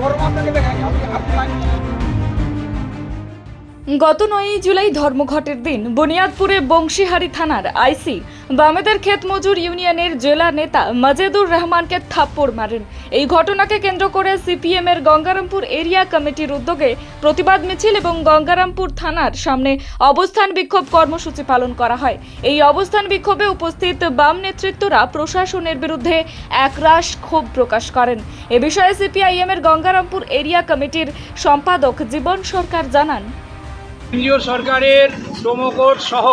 গরম আপনাকে দেখাই। লাইন গত নয়ই জুলাই ধর্মঘটের দিন বুনিয়াদপুরে বংশীহারি থানার আইসি বামেদের ক্ষেত মজুর ইউনিয়নের জেলা নেতা মাজেদুর রহমানকে থাপ্পড় মারেন। এই ঘটনাকে কেন্দ্র করে সিপিএম এর গঙ্গারামপুর এরিয়া কমিটির উদ্যোগে প্রতিবাদ মিছিল এবং গঙ্গারামপুর থানার সামনে অবস্থান বিক্ষোভ কর্মসূচি পালন করা হয়। এই অবস্থান বিক্ষোভে উপস্থিত বাম নেতৃত্বরা প্রশাসনের বিরুদ্ধে একরাশ ক্ষোভ প্রকাশ করেন। এ বিষয়ে সিপিআইএম এর গঙ্গারামপুর এরিয়া কমিটির সম্পাদক জীবন সরকার জানান। কেন্দ্রীয় সরকারের শ্রমকোড সহ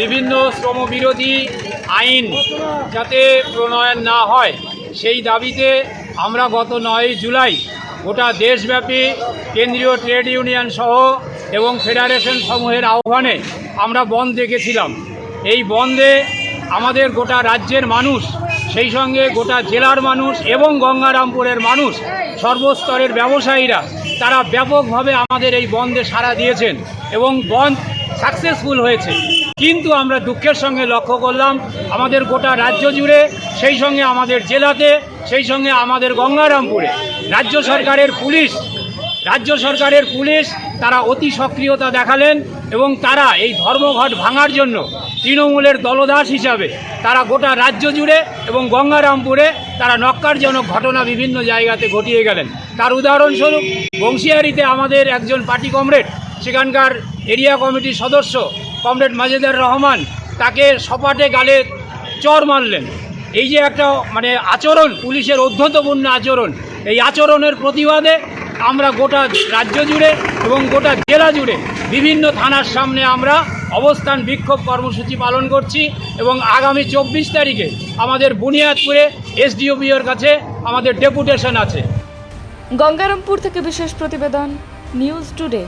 বিভিন্ন শ্রমবিরোধী আইন যাতে প্রণয়ন না হয়, সেই দাবিতে আমরা গত নয় জুলাই গোটা দেশব্যাপী কেন্দ্রীয় ট্রেড ইউনিয়ন সহ এবং ফেডারেশন সমূহের আহ্বানে আমরা বন্ধ দেখেছিলাম। এই বন্ধে আমাদের গোটা রাজ্যের মানুষ, সেই সঙ্গে গোটা জেলার মানুষ এবং গঙ্গারামপুরের মানুষ, সর্বস্তরের ব্যবসায়ীরা তারা ব্যাপকভাবে আমাদের এই বন্ধে সাড়া দিয়েছেন এবং বন্ধ সাকসেসফুল হয়েছে। কিন্তু আমরা দুঃখের সঙ্গে লক্ষ্য করলাম, আমাদের গোটা রাজ্য জুড়ে, সেই সঙ্গে আমাদের জেলাতে, সেই সঙ্গে আমাদের গঙ্গারামপুরে। রাজ্য সরকারের পুলিশ, রাজ্য সরকারের পুলিশ তারা অতি সক্রিয়তা দেখালেন। এবং তারা এই ধর্মঘট ভাঙার জন্য তৃণমূলের দলদাস হিসাবে তারা গোটা রাজ্য জুড়ে এবং গঙ্গারামপুরে তারা নক্কারজনক ঘটনা বিভিন্ন জায়গাতে ঘটিয়ে গেলেন। তার উদাহরণস্বরূপ বংশিয়ারিতে আমাদের একজন পার্টি কমরেড, সেখানকার এরিয়া কমিটির সদস্য কমরেড মাজেদার রহমান, তাকে সপাটে গালে চর মারলেন। এই যে একটা মানে আচরণ, পুলিশের অধ্যন্তপূর্ণ আচরণ, এই আচরণের প্রতিবাদে আমরা গোটা রাজ্য জুড়ে এবং গোটা জেলা জুড়ে বিভিন্ন থানার সামনে আমরা অবস্থান বিক্ষোভ কর্মসূচি পালন করছি এবং আগামী চব্বিশ তারিখে আমাদের বুনিয়াদপুরে এসডিওপিওর কাছে আমাদের ডেপুটেশন আছে। গঙ্গারামপুর থেকে বিশেষ প্রতিবেদন, নিউজ টুডে।